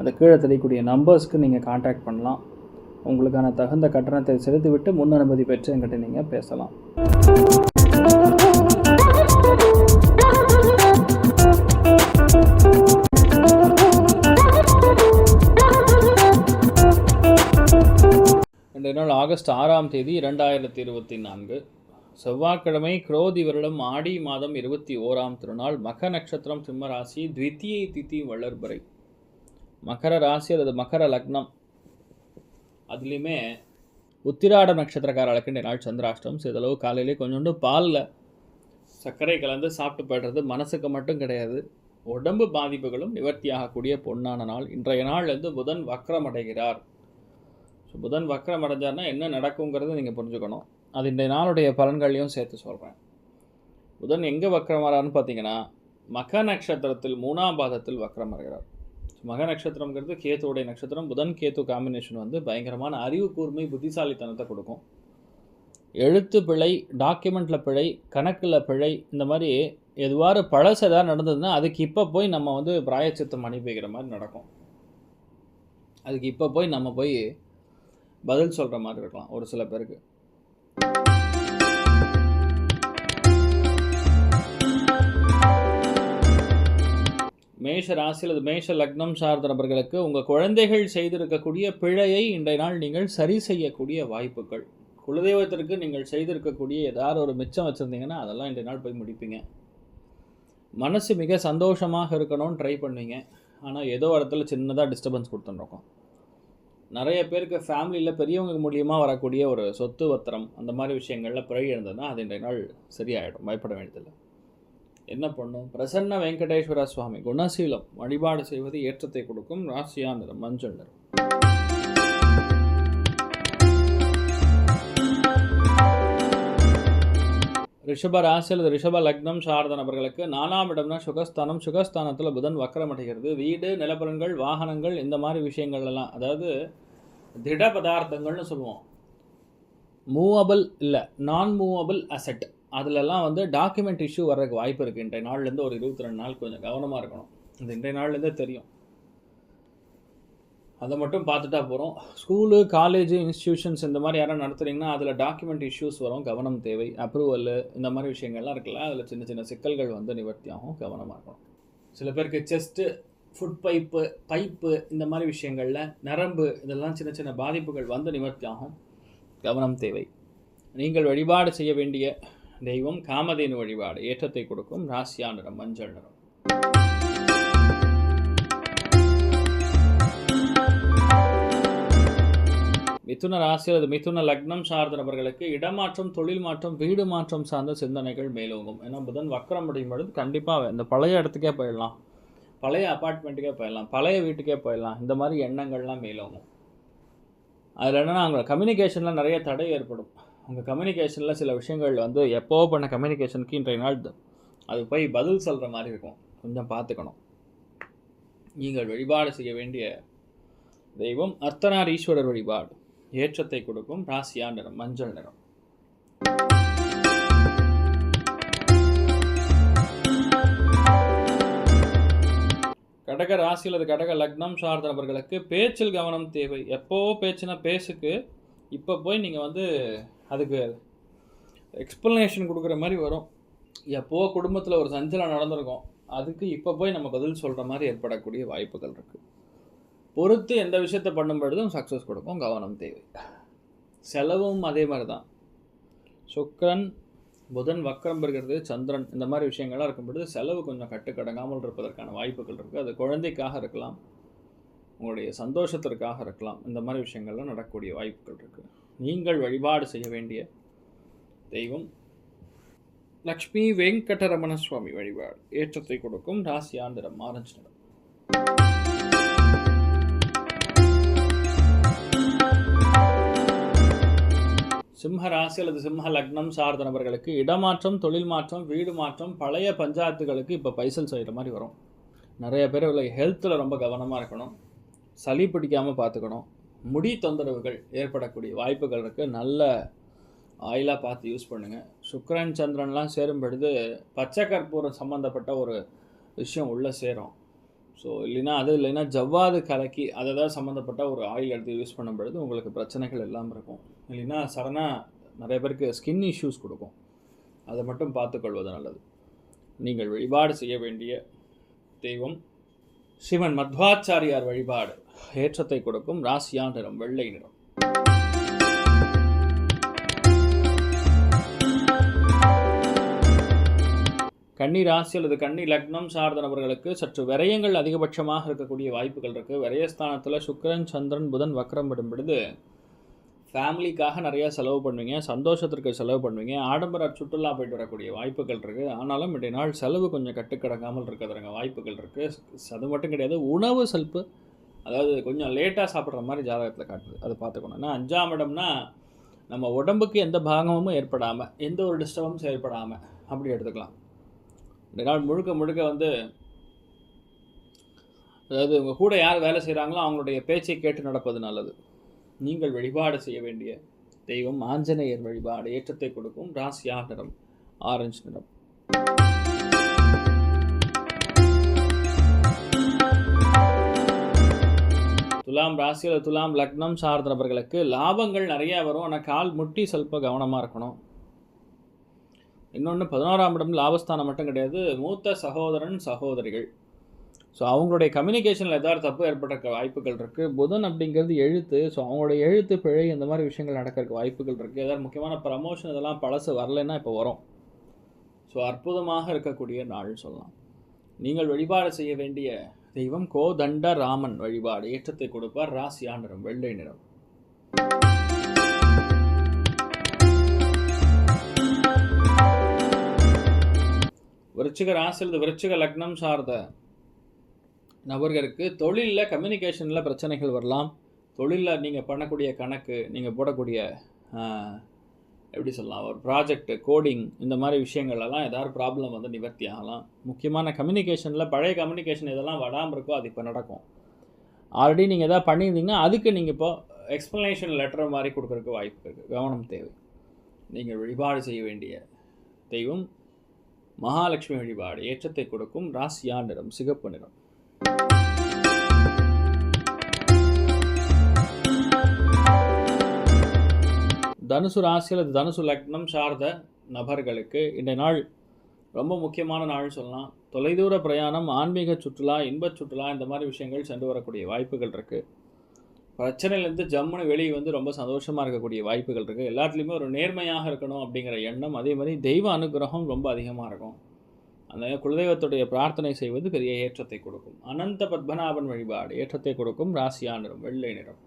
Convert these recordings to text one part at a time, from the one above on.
அந்த கீழே தெரியக்கூடிய நம்பர்ஸ்க்கு நீங்கள் காண்டாக்ட் பண்ணலாம். உங்களுக்கான தகுந்த கட்டணத்தை செலுத்திவிட்டு முன் அனுமதி பெற்று என்கிட்ட நீங்கள் பேசலாம். இன்றைய நாள் ஆகஸ்ட் ஆறாம் தேதி இரண்டாயிரத்தி இருபத்தி நான்கு. செவ்வாய்க்கிழமை குரோதி வருடம் ஆடி மாதம் இருபத்தி ஓராம் திருநாள் மக நட்சத்திரம் சிம்மராசி த்வித்தியை திதி வளர்பறை. மகர ராசி அல்லது மகர லக்னம். அதுலேயுமே உத்திராட நட்சத்திரக்காரர்களுக்கு இந்த நாள் சந்திராஷ்டம் சிறிதளவு காலையிலே கொஞ்சோண்டு பாலில் சர்க்கரை கலந்து சாப்பிட்டு போய்டுறது மனசுக்கு மட்டும் கிடையாது. உடம்பு பாதிப்புகளும் நிவர்த்தியாகக்கூடிய பொன்னான நாள். இன்றைய நாள்லேருந்து புதன் வக்ரம் அடைகிறார் ஸோ புதன் வக்ரம் அடைஞ்சார்னா என்ன நடக்குங்கிறத நீங்கள் புரிஞ்சுக்கணும். அது இன்றைய நாளுடைய பலன்களையும் சேர்த்து சொல்கிறேன் புதன் எங்கே வக்ரம் வரான்னு பார்த்தீங்கன்னா மக நட்சத்திரத்தில் மூணாம் பாதத்தில் வக்ரம் வருகிறார் மக நட்சத்திரம்ங்கிறது கேத்துவுடைய நட்சத்திரம். புதன் கேத்து காம்பினேஷன் வந்து பயங்கரமான அறிவு கூர்மை புத்திசாலித்தனத்தை கொடுக்கும். எழுத்து பிழை டாக்குமெண்ட்டில் பிழை கணக்கில் பிழை இந்த மாதிரி எதுவாறு பழசு எதாவது நடந்ததுன்னா அதுக்கு இப்போ போய் நம்ம வந்து பிராயச்சித்தம் அனுப்பிக்கிற மாதிரி நடக்கும். அதுக்கு இப்போ போய் நம்ம போய் பதில் சொல்கிற மாதிரி இருக்கலாம் ஒரு சில பேருக்கு. மேஷ ராசி அல்லது மேஷ லக்னம் சார்ந்த நபர்களுக்கு உங்கள் குழந்தைகள் செய்திருக்கக்கூடிய பிழையை இன்றைய நாள் நீங்கள் சரி செய்யக்கூடிய வாய்ப்புகள். குலதெய்வத்திற்கு நீங்கள் செய்திருக்கக்கூடிய ஏதாவது ஒரு மிச்சம் வச்சுருந்தீங்கன்னா அதெல்லாம் இன்றைய நாள் போய் முடிப்பீங்க. மனசு மிக சந்தோஷமாக இருக்கணும்னு ட்ரை பண்ணுவீங்க ஆனால் ஏதோ இடத்துல சின்னதாக டிஸ்டர்பன்ஸ் கொடுத்துருக்கோம் நிறைய பேருக்கு ஃபேமிலியில் பெரியவங்க மூலியமாக வரக்கூடிய ஒரு சொத்து பத்திரம் அந்த மாதிரி விஷயங்களில் பிழை இருந்ததுன்னா அது இன்றைய நாள் சரியாயிடும். பயப்பட வேண்டியதில்லை. என்ன பண்ணும்? பிரசன்ன வெங்கடேஸ்வர சுவாமி குணசீலம் வழிபாடு செய்வது ஏற்றத்தை கொடுக்கும் ராசியா நிறம் மஞ்சள் நிறம் ரிஷப ராசி அல்லது ரிஷப லக்னம் சார்ந்த நபர்களுக்கு நாலாம் இடம்னா சுகஸ்தானம். சுகஸ்தானத்தில் புதன் வக்கரம் அடைகிறது. வீடு நிலப்பரங்கள் வாகனங்கள் இந்த மாதிரி விஷயங்கள் எல்லாம். அதாவது திட பதார்த்தங்கள்னு சொல்லுவோம். மூவபிள் இல்லை நான் மூவபிள் அசெட் அதிலெல்லாம் வந்து டாக்குமெண்ட் இஷ்யூ வர்றதுக்கு வாய்ப்பு இருக்குது இன்றைய நாள்லேருந்து ஒரு இருபத்தி ரெண்டு நாள் கொஞ்சம் கவனமாக இருக்கணும். இந்த இன்றைய நாள்லேருந்தே தெரியும். அதை மட்டும் பார்த்துட்டா போகிறோம் ஸ்கூலு காலேஜ் இன்ஸ்டியூஷன்ஸ் இந்த மாதிரி யாரும் நடத்துகிறீங்கன்னா அதில் டாக்குமெண்ட் இஷ்யூஸ் வரும். கவனம் தேவை. அப்ரூவல் இந்த மாதிரி விஷயங்கள்லாம் இருக்குல்ல அதில் சின்ன சின்ன சிக்கல்கள் வந்து நிவர்த்தி ஆகும். கவனமாக இருக்கணும். சில பேருக்கு செஸ்ட்டு ஃபுட் பைப்பு பைப்பு இந்த மாதிரி விஷயங்களில் நரம்பு இதெல்லாம் சின்ன சின்ன பாதிப்புகள் வந்து நிவர்த்தி ஆகும். கவனம் தேவை. நீங்கள் வழிபாடு செய்ய வேண்டிய தெய்வம் காமதேனு வழிபாடு ஏற்றத்தை கொடுக்கும் ராசியா நிறம் மஞ்சள் நிறம் மிதுன ராசி அல்லது மிதுன லக்னம் சார்ந்த நபர்களுக்கு இடமாற்றம் தொழில் மாற்றம் வீடு மாற்றம் சார்ந்த சிந்தனைகள் மேலோங்கும். ஏன்னா புதன் வக்கரம் அடையும் பொழுது கண்டிப்பாக இந்த பழைய இடத்துக்கே போயிடலாம். பழைய அப்பார்ட்மெண்ட்டுக்கே போயிடலாம். பழைய வீட்டுக்கே போயிடலாம். இந்த மாதிரி எண்ணங்கள்லாம் மேலோங்கும். அதில் என்னென்னா அவங்க கம்யூனிகேஷனில் நிறைய தடை ஏற்படும். உங்கள் கம்யூனிகேஷனில் சில விஷயங்கள் வந்து எப்போ பண்ண கம்யூனிகேஷனுக்கு இன்றைய நாள் அது போய் பதில் சொல்கிற மாதிரி இருக்கும். கொஞ்சம் பார்த்துக்கணும். நீங்கள் வழிபாடு செய்ய வேண்டிய தெய்வம் அர்த்தனார் ஈஸ்வரர் வழிபாடு. ஏற்றத்தை கொடுக்கும் ராசியா நிறம் மஞ்சள் நிறம். கடக ராசி அல்லது கடக லக்னம் சார்ந்த நபர்களுக்கு பேச்சில் கவனம் தேவை. எப்போ பேச்சுனா பேசுக்கு இப்போ போய் நீங்கள் வந்து அதுக்கு எக்ஸ்ப்ளனேஷன் கொடுக்குற மாதிரி வரும். எப்போ குடும்பத்தில் ஒரு சஞ்சலம் நடந்திருக்கும் அதுக்கு இப்போ போய் நம்ம பதில் சொல்கிற மாதிரி ஏற்படக்கூடிய வாய்ப்புகள் இருக்குது பொறுத்து எந்த விஷயத்தை பண்ணும் பொழுதும் சக்ஸஸ் கொடுக்கும் கவனம் தேவை. செலவும் அதே மாதிரி தான் சுக்கரன் புதன் வக்கரம் பெறுகிறது சந்திரன் இந்த மாதிரி விஷயங்கள்லாம் இருக்கும் பொழுது செலவு கொஞ்சம் கட்டுக்கடங்காமல் இருப்பதற்கான வாய்ப்புகள் இருக்குது அது குழந்தைக்காக இருக்கலாம். உங்களுடைய சந்தோஷத்திற்காக இருக்கலாம். இந்த மாதிரி விஷயங்கள்லாம் நடக்கக்கூடிய வாய்ப்புகள் இருக்குது நீங்கள் வழிபாடு செய்ய வேண்டிய தெய்வம் லக்ஷ்மி வெங்கடரமண சுவாமி வழிபாடு. ஏற்றத்தை கொடுக்கும் ராசி ஆந்திரம் ஆரஞ்சு நிறம். சிம்ம ராசி அல்லது சிம்ம லக்னம் சார்ந்த நபர்களுக்கு இடமாற்றம் தொழில் மாற்றம் வீடு மாற்றம் பழைய பஞ்சாயத்துகளுக்கு இப்போ பைசல் செய்கிற மாதிரி வரும். நிறைய பேர் உள்ள ஹெல்த்தில் ரொம்ப கவனமாக இருக்கணும். சளி பிடிக்காமல் பார்த்துக்கணும். முடி தொந்தரவுகள் ஏற்படக்கூடிய வாய்ப்புகள் இருக்குது நல்ல ஆயிலாக பார்த்து யூஸ் பண்ணுங்கள் சுக்கரன் சந்திரன்லாம் சேரும் பொழுது பச்சை கற்பூரம் சம்மந்தப்பட்ட ஒரு விஷயம் உள்ளே சேரும். ஸோ இல்லைன்னா அது இல்லைன்னா ஜவ்வாது கலக்கி அதை தான் சம்மந்தப்பட்ட ஒரு ஆயில் எடுத்து யூஸ் பண்ணும் பொழுது உங்களுக்கு பிரச்சனைகள் எல்லாம் இருக்கும். இல்லைன்னா சடனாக நிறைய பேருக்கு ஸ்கின் இஷ்யூஸ் கொடுக்கும். அதை மட்டும் பார்த்துக்கொள்வது நல்லது. நீங்கள் வழிபாடு செய்ய வேண்டிய தெய்வம் சிவன் மத்வாச்சாரியார் வழிபாடு. ஏற்றத்தை கொடுக்கும் ராசியா நிறம் வெள்ளை நிறம். கன்னி ராசி அல்லது கன்னி லக்னம் சார்ந்த நபர்களுக்கு சற்று விரயங்கள் அதிகபட்சமாக இருக்கக்கூடிய வாய்ப்புகள் இருக்குது விரயஸ்தானத்தில் சுக்கரன் சந்திரன் புதன் வக்கரம் விடும் பொழுது ஃபேமிலிக்காக நிறையா செலவு பண்ணுவீங்க சந்தோஷத்திற்கு செலவு பண்ணுவீங்க ஆடம்பர சுற்றுலா போயிட்டு வரக்கூடிய வாய்ப்புகள் இருக்குது ஆனாலும் இன்றைய நாள் செலவு கொஞ்சம் கட்டுக்கடங்காமல் இருக்கிறதுங்க வாய்ப்புகள் இருக்குது அது மட்டும் கிடையாது உணவு செல்ப்பு அதாவது கொஞ்சம் லேட்டாக சாப்பிட்ற மாதிரி ஜாதகத்தில் காட்டுது. அதை பார்த்துக்கணும். ஏன்னா அஞ்சாம் இடம்னா நம்ம உடம்புக்கு எந்த பாகமும் ஏற்படாமல் எந்த ஒரு டிஸ்டர்பன்ஸும் ஏற்படாமல் அப்படி எடுத்துக்கலாம். இந்த நாள் முழுக்க முழுக்க வந்து அதாவது உங்கள் கூட யார் வேலை செய்கிறாங்களோ அவங்களுடைய பேச்சை கேட்டு நடப்பது நல்லது. நீங்கள் வழிபாடு செய்ய வேண்டிய தெய்வம் ஆஞ்சநேயர் வழிபாடு ஏற்றத்தை கொடுக்கும் ராசியா நிறம் ஆரஞ்சு நிறம். துலாம் ராசியில் துலாம் லக்னம் சார்ந்த நபர்களுக்கு லாபங்கள் நிறையா வரும் ஆனால் கால் முட்டி ಸ್ವಲ್ಪ கவனமாக இருக்கணும் இன்னொன்று பதினோராம் இடம் லாபஸ்தானம் மட்டும் கிடையாது மூத்த சகோதரன் சகோதரிகள் ஸோ அவங்களுடைய கம்யூனிகேஷனில் ஏதாவது தப்பு ஏற்படுற வாய்ப்புகள் இருக்குது புதன் அப்படிங்கிறது எழுத்து ஸோ அவங்களுடைய எழுத்து பிழை இந்த மாதிரி விஷயங்கள் நடக்கிறதுக்கு வாய்ப்புகள் இருக்குது ஏதாவது முக்கியமான ப்ரமோஷன் இதெல்லாம் பழசு வரலைன்னா இப்போ வரும் ஸோ அற்புதமாக இருக்கக்கூடிய நாள் சொல்லலாம் நீங்கள் வழிபாடு செய்ய வேண்டிய தெய்வம் கோதண்ட ராமன் வழிபாடு. ஏற்றத்தை கொடுப்பார் ராசியா நிறம் வெள்ளை நிறம். விருச்சிக ராசியில் விருச்சிக லக்னம் சார்ந்த நபர்களுக்கு தொழிலில் கம்யூனிகேஷனில் பிரச்சனைகள் வரலாம். தொழிலில் நீங்கள் பண்ணக்கூடிய கணக்கு நீங்கள் போடக்கூடிய எப்படி சொல்லலாம் ஒரு ப்ராஜெக்ட் கோடிங் இந்த மாதிரி விஷயங்கள்லாம் ஏதாவது ப்ராப்ளம் வந்து நிவர்த்தி ஆகலாம். முக்கியமான கம்யூனிகேஷனில் பழைய கம்யூனிகேஷன் இதெல்லாம் வராமல் இருக்கோ அது இப்போ நடக்கும். ஆல்ரெடி நீங்கள் எதாவது பண்ணியிருந்தீங்கன்னா அதுக்கு நீங்கள் இப்போ எக்ஸ்ப்ளனேஷன் லெட்டர் மாதிரி கொடுக்குறதுக்கு வாய்ப்பு இருக்குது கவனம் தேவை. நீங்கள் வழிபாடு செய்ய வேண்டிய தெய்வம் மகாலட்சுமி வழிபாடு ஏற்றத்தை கொடுக்கும் ராசியா நிறம் சிகப்பு நிறம். தனுசு ராசி அல்லது தனுசு லக்னம் சார்ந்த நபர்களுக்கு இந்த நாள் ரொம்ப முக்கியமான நாள் சொல்லலாம். தொலைதூர பிரயாணம் ஆன்மீக சுற்றுலா இன்பச் சுற்றுலா இந்த மாதிரி விஷயங்கள் சென்று வரக்கூடிய வாய்ப்புகள் இருக்குது பிரச்சனையிலேருந்து ஜம்முன்னு வெளியே வந்து ரொம்ப சந்தோஷமாக இருக்கக்கூடிய வாய்ப்புகள் இருக்குது எல்லாத்துலேயுமே ஒரு நேர்மையாக இருக்கணும் அப்படிங்கிற எண்ணம் அதே மாதிரி தெய்வ அனுகிரகம் ரொம்ப அதிகமாக இருக்கும். அந்த குலதெய்வத்துடைய பிரார்த்தனை செய்வது பெரிய ஏற்றத்தை கொடுக்கும். அனந்த பத்மநாபன் வழிபாடு ஏற்றத்தை கொடுக்கும். ராசியா நிறம் வெள்ளை நிறம்.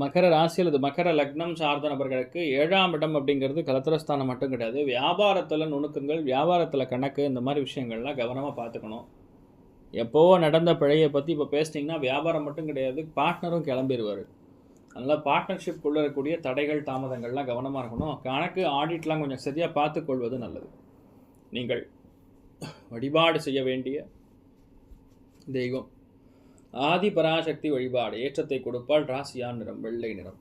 மகர ராசி அல்லது மகர லக்னம் சார்ந்த நபர்களுக்கு ஏழாம் இடம் அப்படிங்கிறது கலத்திரஸ்தானம் மட்டும் கிடையாது. வியாபாரத்தில் நுணுக்கங்கள் வியாபாரத்தில் கணக்கு இந்த மாதிரி விஷயங்கள்லாம் கவனமாக பார்த்துக்கணும். எப்போவோ நடந்த பிழையை பற்றி இப்போ பேசிட்டிங்கன்னா வியாபாரம் மட்டும் கிடையாது பார்ட்னரும் கிளம்பிடுவார் அதனால் பார்ட்னர்ஷிப் இருக்கக்கூடிய தடைகள் தாமதங்கள்லாம் கவனமாக இருக்கணும். கணக்கு ஆடிட்லாம் கொஞ்சம் சரியாக பார்த்துக்கொள்வது நல்லது. நீங்கள் வழிபாடு செய்ய வேண்டிய தெய்வம். ஆதி பராசக்தி வழிபாடு ஏற்றத்தை கொடுப்பால் ராசியான் நிறம் வெள்ளை நிறம்.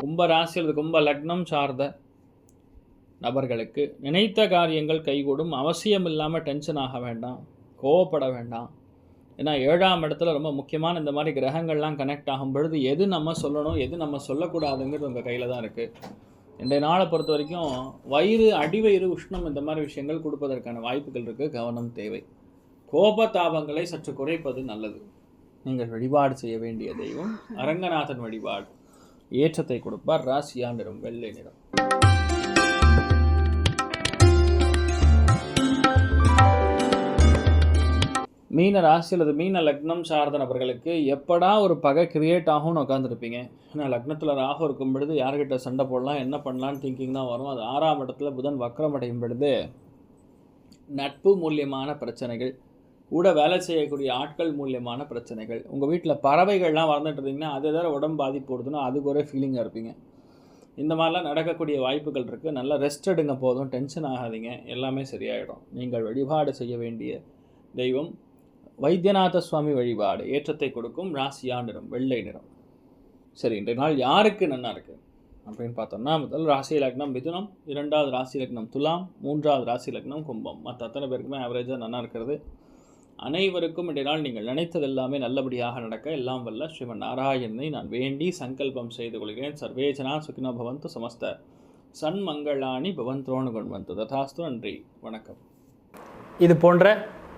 கும்ப ராசி அல்லது கும்ப லக்னம் சார்ந்த நபர்களுக்கு நினைத்த காரியங்கள் கைகூடும். அவசியம் இல்லாமல் டென்ஷன் ஆக வேண்டாம். கோவப்பட வேண்டாம். ஏன்னா ஏழாம் இடத்துல ரொம்ப முக்கியமான இந்த மாதிரி கிரகங்கள்லாம் கனெக்ட் ஆகும் பொழுது எது நம்ம சொல்லணும் எது நம்ம சொல்லக்கூடாதுங்கிறது உங்கள் கையில் தான் இருக்குது இன்றைய நாளை பொறுத்த வரைக்கும் வயிறு அடிவயிறு உஷ்ணம் இந்த மாதிரி விஷயங்கள் கொடுப்பதற்கான வாய்ப்புகள் இருக்குது கவனம் தேவை. கோபதாபங்களை சற்று குறைப்பது நல்லது. நீங்கள் வழிபாடு செய்ய வேண்டிய தெய்வம் அரங்கநாதன் வழிபாடு. ஏற்றத்தை கொடுப்பார். ராசியா நிறம் வெள்ளை நிறம். மீன ராசி அல்லது மீன லக்னம் சார்ந்த நபர்களுக்கு எப்படா ஒரு பகை கிரியேட் ஆகும்னு உட்காந்துருப்பீங்க ஏன்னா லக்னத்தில் ராகு இருக்கும் பொழுது யார்கிட்ட சண்டை போடலாம் என்ன பண்ணலான்னு திங்கிங் தான் வரும். அது ஆறாம் இடத்துல புதன் வக்கரமடையும் பொழுது நட்பு மூலியமான பிரச்சனைகள் கூட வேலை செய்யக்கூடிய ஆட்கள் மூலியமான பிரச்சனைகள் உங்கள் வீட்டில் பறவைகள்லாம் வளர்ந்துட்டு இருந்தீங்கன்னா அது எதாவது உடம்பு பாதிப்பு போடுதுன்னா அதுக்கு ஒரே ஃபீலிங்காக இருப்பீங்க. இந்த மாதிரிலாம் நடக்கக்கூடிய வாய்ப்புகள் இருக்குது நல்லா ரெஸ்ட் எடுங்க போதும் டென்ஷன் ஆகாதீங்க. எல்லாமே சரியாயிடும். நீங்கள் வழிபாடு செய்ய வேண்டிய தெய்வம் வைத்தியநாத சுவாமி வழிபாடு ஏற்றத்தை கொடுக்கும் ராசியா நிறம் வெள்ளை நிறம். சரி இன்றைய நாள் யாருக்கு நல்லா இருக்குது அப்படின்னு பார்த்தோம்னா முதல் ராசி லக்னம் மிதுனம் இரண்டாவது ராசி லக்னம் துலாம் மூன்றாவது ராசி லக்னம் கும்பம். மற்ற அத்தனை பேருக்குமே ஆவரேஜாக நல்லா இருக்கிறது. அனைவருக்கும் இன்றைய நாள் நீங்கள் நினைத்தது எல்லாமே நல்லபடியாக நடக்க எல்லாம் வல்ல. ஸ்ரீமன் நாராயணனை நான் வேண்டி சங்கல்பம் செய்து கொள்கிறேன். சர்வேஜனா சுகினோ பவந்து சமஸ்த. சன்மங்களாணி பவந்தோணு கொண்டு ததாஸ்து நன்றி. வணக்கம். இது போன்ற